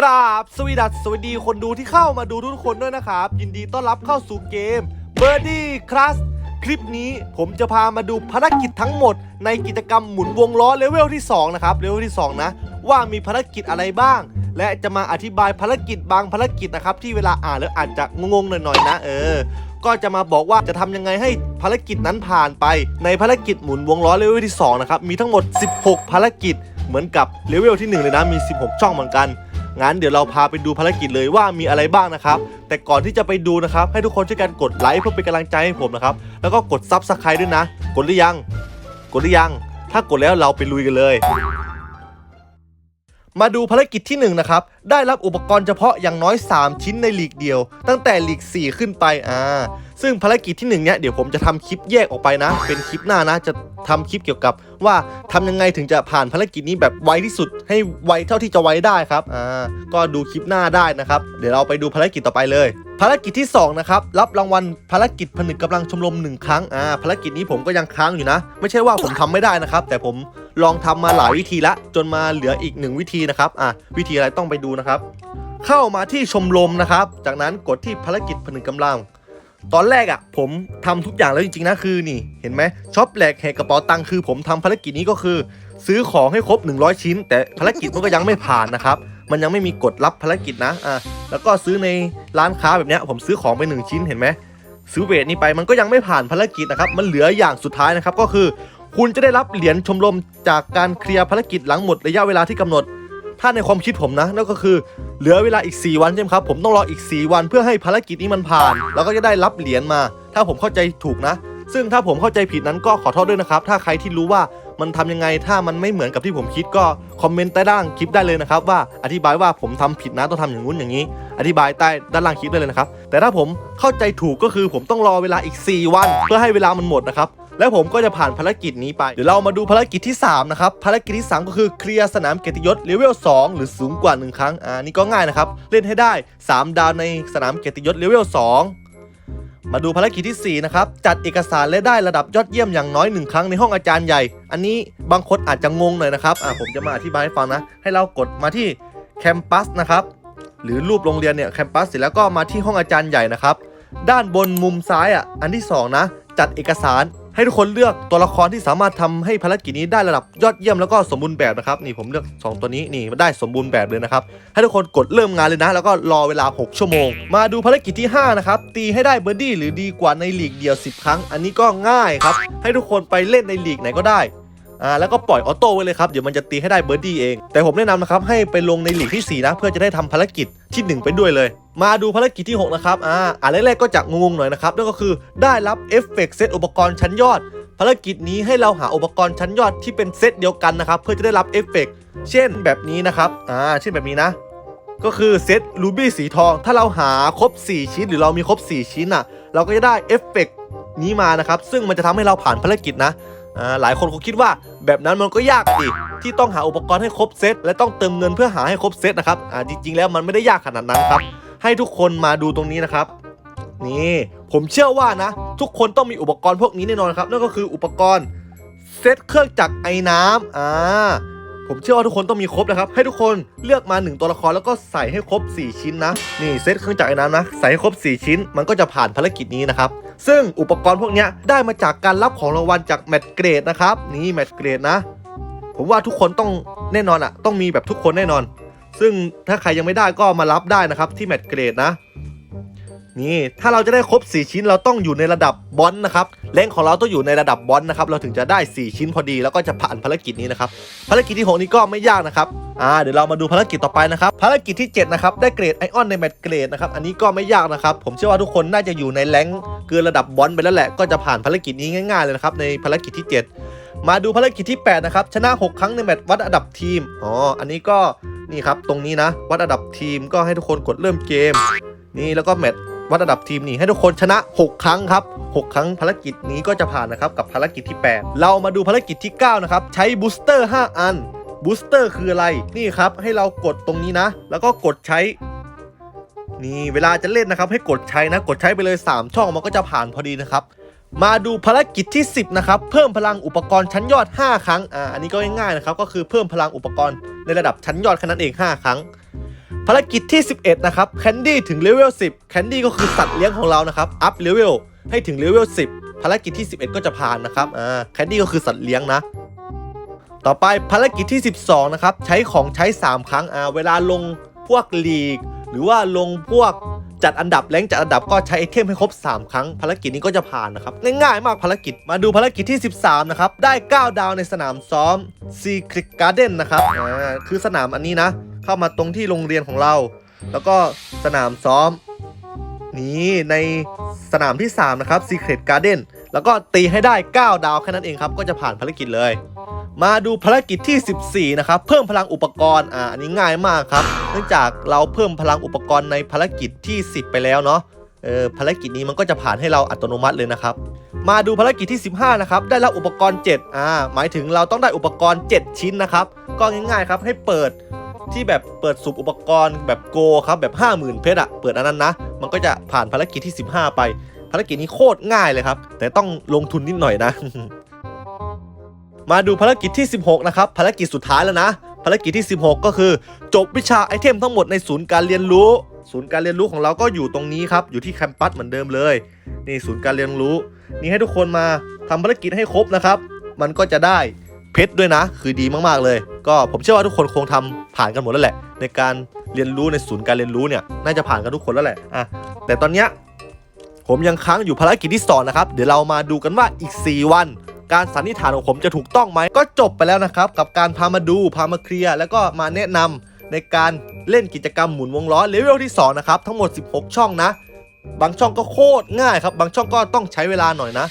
กราบสวีดัสสวัสดีคนดูที่เข้ามาดูทุกคนด้วยนะครับ ยินดีต้อนรับเข้าสู่เกม b i r d i e Class คลิปนี้ผมจะพามาดูภารกิจทั้งหมด ในกิจกรรมหมุนวงล้อเลเวลที่ 2 นะครับเลเวลที่ 2 นะ ว่ามีภารกิจอะไรบ้าง และจะมาอธิบายภารกิจบางภารกิจนะครับ ที่เวลาอ่านแล้วอาจจะงงๆหน่อยๆนะ เออ ก็จะมาบอกว่าจะทำยังไงให้ภารกิจนั้นผ่านไป ในภารกิจหมุนวงล้อเลเวลที่2นะครับมีทั้งหมด 16 ภารกิจเหมือนกับเลเวลที่ 1 เลยนะมี 16 ช่องเหมือนกัน งั้นเดี๋ยวเราพาไปดูภารกิจเลยว่ามีอะไรบ้างนะครับ แต่ก่อนที่จะไปดูนะครับ ให้ทุกคนช่วยกันกดไลค์เพื่อเป็นกำลังใจให้ผมนะครับ แล้วก็กดซับสไครต์ด้วยนะ กดหรือยัง กดหรือยัง ถ้ากดแล้วเราไปลุยกันเลย มาดูภารกิจที่1นะครับ ได้รับอุปกรณ์เฉพาะอย่างน้อย 3 ชิ้นในลีกเดียว ตั้งแต่ลีก 4 ขึ้นไป อ่า ซึ่งภารกิจที่1เนี่ยเดี๋ยวผมจะทำคลิปแยกออกไปนะ เป็นคลิปหน้านะ จะทำคลิปเกี่ยวกับ ว่าทำยังไงถึงจะผ่านภารกิจนี้แบบไวที่สุด ให้ไวเท่าที่จะไวได้ครับ อ่า ก็ดูคลิปหน้าได้นะครับ เดี๋ยวเราไปดูภารกิจต่อไปเลย ภารกิจที่2นะครับรับรางวัลภารกิจผนึกกำลังชมรมหนึ่งครั้ง อ่า ภารกิจนี้ผมก็ยังค้างอยู่นะ ไม่ใช่ว่าผมทำไม่ได้นะครับ แต่ผม ลองทำมาหลายวิธีละจนมาเหลืออีกหนึ่งวิธีนะครับอ่าวิธีอะไรต้องไปดูนะครับ เข้ามาที่ชมรมนะครับ จากนั้นกดที่ภารกิจผนึกกำลัง ตอนแรกอะ่ะ ผมทำทุกอย่างแล้วจริงๆนะคือนี่เห็นไหมช็อปแหลกแหกกระเป๋าตังค์คือ ผมทำภารกิจนี้ก็คือ ซื้อของให้ครบ 100 ชิ้น แต่ภารกิจมันก็ยังไม่ผ่านนะครับมันยังไม่มีกดรับภารกิจนะอะแล้วก็ซื้อในร้านค้าแบบเนี้ยผมซื้อของไป 1 ชิ้นเห็นไหมซื้อเวทนี้ไปมันก็ยังไม่ผ่านภารกิจนะครับ มันเหลืออย่างสุดท้ายนะครับก็คือ คุณจะได้รับเหรียญชมรมจากการเคลียร์ภารกิจหลังหมดระยะเวลาที่กำหนด ถ้าในความคิดผมนะนั่นก็คือเหลือเวลาอีก 4 วันใช่ไหมครับ ผมต้องรออีก 4 วันเพื่อให้ภารกิจนี้มันผ่าน แล้วก็จะได้รับเหรียญมา ถ้าผมเข้าใจถูกนะ ซึ่งถ้าผมเข้าใจผิดนั้นก็ขอโทษด้วยนะครับ ถ้าใครที่รู้ว่ามันทำยังไง ถ้ามันไม่เหมือนกับที่ผมคิดก็คอมเมนต์ใต้ด้านคลิปได้เลยนะครับว่าอธิบายว่าผมทำผิดนะต้องทำอย่างงู้นอย่างนี้ อธิบายใต้ด้านล่างคลิปได้เลยนะครับ แต่ถ้าผมเข้าใจถูกก็คือผมต้องรอเวลาอีก 4 วัน เพื่อให้เวลามันหมดนะครับ แล้วผมก็จะผ่านภารกิจนี้ไป เดี๋ยวเรามาดูภารกิจที่ 3 นะครับ ภารกิจที่ 3 ก็คือเคลียร์สนามเกียรติยศเลเวล 2 หรือสูงกว่า 1 ครั้ง อ่า นี่ก็ง่ายนะครับ เล่นให้ได้ 3 ดาวในสนามเกียรติยศเลเวล 2มาดูภารกิจที่ 4 นะครับ จัดเอกสารและได้ระดับยอดเยี่ยมอย่างน้อย 1 ครั้งในห้องอาจารย์ใหญ่ อันนี้บางคนอาจจะงงหน่อยนะครับ อ่าผมจะมาอธิบายให้ฟังนะ ให้เรากดมาที่แคมปัสนะครับ หรือรูปโรงเรียนเนี่ยแคมปัสเสร็จแล้วก็มาที่ห้องอาจารย์ใหญ่นะครับ ด้านบนมุมซ้ายอะ อันที่สองนะ จัดเอกสาร ให้ทุกคนเลือกตัวละครที่สามารถทำให้ภารกิจนี้ได้ระดับยอดเยี่ยมแล้วก็สมบูรณ์แบบนะครับนี่ผมเลือก 2 ตัวนี้นี่ได้สมบูรณ์แบบเลยนะครับให้ทุกคนกดเริ่มงานเลยนะ แล้วก็รอเวลา 6 ชั่วโมง มาดูภารกิจที่5นะครับตีให้ได้เบอร์ดี้หรือดีกว่าในลีกเดียว 10 ครั้ง อันนี้ก็ง่ายครับให้ทุกคนไปเล่นในลีกไหนก็ได้ อ่าแล้วก็ปล่อยออโต้ไว้เลยครับเดี๋ยวมันจะตีให้ได้เบอร์ดี้เอง แต่ผมแนะนำนะครับให้ไปลงในหลีกที่ 4 นะ เพื่อจะได้ทำภารกิจที่ 1 ไปด้วยเลย มาดูภารกิจที่ 6 นะครับอ่าอ่านแรกๆก็จะงงๆหน่อยนะครับนั่นก็คือได้รับเอฟเฟกต์เซตอุปกรณ์ชั้นยอด ภารกิจนี้ให้เราหาอุปกรณ์ชั้นยอดที่เป็นเซตเดียวกันนะครับเพื่อจะได้รับเอฟเฟกต์เช่นแบบนี้นะครับอ่าเช่นแบบนี้นะ ก็คือเซตรูบี้สีทอง ถ้าเราหาครบ 4 ชิ้น หรือเรามีครบ 4 ชิ้นอะ เราก็จะได้เอฟเฟกต์นี้มานะครับ ซึ่งมันจะทำให้เราผ่านภารกิจนะ หลายคนคงคิดว่าแบบนั้นมันก็ยากสิที่ต้องหาอุปกรณ์ให้ครบเซตและต้องเติมเงินเพื่อหาให้ครบเซตนะครับอ่าจริงๆ แล้วมันไม่ได้ยากขนาดนั้นครับให้ทุกคนมาดูตรงนี้นะครับ นี่ผมเชื่อว่านะ ทุกคนต้องมีอุปกรณ์พวกนี้แน่นอนครับนั่นก็คืออุปกรณ์เซตเครื่องจักรไอ้น้ำอ่า ผมเชื่อว่าทุกคนต้องมีครบนะครับ ให้ทุกคนเลือกมา 1 ตัวละครแล้วก็ใส่ให้ครบ 4 ชิ้นนะ นี่เซตเครื่องจักรไอ้น้ำนะ ใส่ให้ครบ 4 ชิ้น มันก็จะผ่านภารกิจนี้นะครับ ซึ่งอุปกรณ์พวกนี้ได้มาจากการรับของรางวัลจากแมตช์เกรดนะครับ นี่แมตช์เกรดนะ ผมว่าทุกคนต้องแน่นอนอะต้องมีแบบทุกคนแน่นอน ซึ่งถ้าใครยังไม่ได้ก็มารับได้นะครับที่แมตช์เกรดนะ นี่ถ้าเราจะได้ครบ 4 ชิ้นเราต้องอยู่ในระดับบอลนะครับแรงของเราต้องอยู่ในระดับบอลนะครับเราถึงจะได้ 4 ชิ้นพอดีแล้วก็จะผ่านภารกิจนี้นะครับภารกิจที่ 6 นี้ก็ไม่ยากนะครับอ่าเดี๋ยวเรามาดูภารกิจต่อไปนะครับภารกิจที่7นะครับได้เกรดไอออนในแมตช์เกรดนะครับอันนี้ก็ไม่ยากนะครับผมเชื่อว่าทุกคนน่าจะอยู่ในแรงเกินระดับบอลไปแล้วแหละก็จะผ่านภารกิจนี้ง่ายๆเลยนะครับในภารกิจที่ 7 มาดูภารกิจที่8นะครับชนะ 6 ครั้งในแมตช์วัดอันดับทีมอ๋ออันนี้ก็นี่ครับตรงนี้นะวัดอันดับทีมก็ให้ทุกคนกดเริ่มเกมนี่แล้วก็แมตช์ วัดอันดับทีมนี่ให้ทุกคนชนะ 6 ครั้งครับ 6 ครั้งภารกิจนี้ก็จะผ่านนะครับกับภารกิจที่ 8 เรามาดูภารกิจที่ 9 นะครับ ใช้บูสเตอร์ 5 อันบูสเตอร์คืออะไรนี่ครับให้เรากดตรงนี้นะ แล้วก็กดใช้นี่เวลาจะเล่นนะครับ ให้กดใช้นะ กดใช้ไปเลย 3 ช่องมันก็จะผ่านพอดีนะครับ มาดูภารกิจที่ 10 นะครับ เพิ่มพลังอุปกรณ์ชั้นยอด 5 ครั้งอ่าอันนี้ก็ง่ายๆนะครับ ก็คือเพิ่มพลังอุปกรณ์ในระดับชั้นยอดแค่นั้นเอง 5 ครั้ง ภารกิจที่ 11 นะครับแคนดี้ถึงเลเวล10แคนดี้ก็คือสัตว์เลี้ยงของเรานะครับ อัพเลเวลให้ถึงเลเวล10 ภารกิจที่ 11 ก็จะผ่านนะครับอ่าแคนดี้ก็คือสัตว์เลี้ยงนะ ต่อไปภารกิจที่ 12 นะครับ ใช้ของใช้ 3 ครั้งอ่าเวลาลงพวกลีก หรือว่าลงพวกจัดอันดับแรงจัดอันดับก็ใช้ไอเทมให้ครบ 3 ครั้ง ภารกิจนี้ก็จะผ่านนะครับ ง่ายๆมากภารกิจมาดูภารกิจที่ 13 นะครับ ได้ 9 ดาวในสนามซ้อม Secret Garden นะครับอ่าคือสนามอันนี้นะ เข้ามาตรงที่โรงเรียนของเรา แล้วก็สนามซ้อม นี่ในสนามที่ 3 นะครับ Secret Garden แล้วก็ตีให้ได้ 9 ดาวแค่นั้นเองครับ ก็จะผ่านภารกิจเลย มาดูภารกิจที่ 14 นะครับ เพิ่มพลังอุปกรณ์อ่าอันนี้ง่ายมากครับ เนื่องจากเราเพิ่มพลังอุปกรณ์ในภารกิจที่ 10 ไปแล้วเนาะเออภารกิจนี้มันก็จะผ่านให้เราอัตโนมัติเลยนะครับ มาดูภารกิจที่ 15 นะครับ ได้รับอุปกรณ์ 7 อ่า หมายถึงเราต้องได้อุปกรณ์ 7 ชิ้นนะครับ ก็ง่ายๆครับ ให้เปิด ที่แบบเปิดสุ่มอุปกรณ์แบบโกครับแบบ 50,000 เพชรอะเปิดอันนั้นนะ มันก็จะผ่านภารกิจที่ 15 ไป ภารกิจนี้โคตรง่ายเลยครับ แต่ต้องลงทุนนิดหน่อยนะ มาดูภารกิจที่ 16 นะครับ ภารกิจสุดท้ายแล้วนะ ภารกิจที่ 16 ก็คือ จบวิชาไอเทมทั้งหมดในศูนย์การเรียนรู้ ศูนย์การเรียนรู้ของเราก็อยู่ตรงนี้ครับ อยู่ที่แคมปัสเหมือนเดิมเลย นี่ศูนย์การเรียนรู้ นี่ให้ทุกคนมาทำภารกิจให้ครบนะครับ มันก็จะได้ เพชรด้วยนะ คือดีมากๆเลย ก็ผมเชื่อว่าทุกคนคงทำผ่านกันหมดแล้วแหละ ในการเรียนรู้ในศูนย์การเรียนรู้เนี่ยน่าจะผ่านกันทุกคนแล้วแหละอะแต่ตอนเนี้ยผมยังค้างอยู่ภารกิจที่สองนะครับเดี๋ยวเรามาดูกันว่าอีก 4 วัน การสันนิษฐานของผมจะถูกต้องไหมก็จบไปแล้วนะครับ กับการพามาดูพามาเคลียร์แล้วก็มาแนะนำในการเล่นกิจกรรมหมุนวงล้อเลเวลที่2นะครับทั้งหมด 16 ช่องนะ บางช่องก็โคตรง่ายครับ บางช่องก็ต้องใช้เวลาหน่อยนะ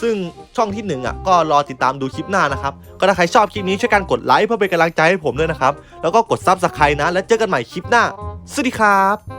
ซึ่งช่องที่1อะก็รอติดตามดูคลิปหน้านะครับ ก็ถ้าใครชอบคลิปนี้ช่วยกันกดไลค์เพื่อเป็นกำลังใจให้ผมด้วยนะครับ แล้วก็กดซับสไครต์นะ แล้วเจอกันใหม่คลิปหน้า สวัสดีครับ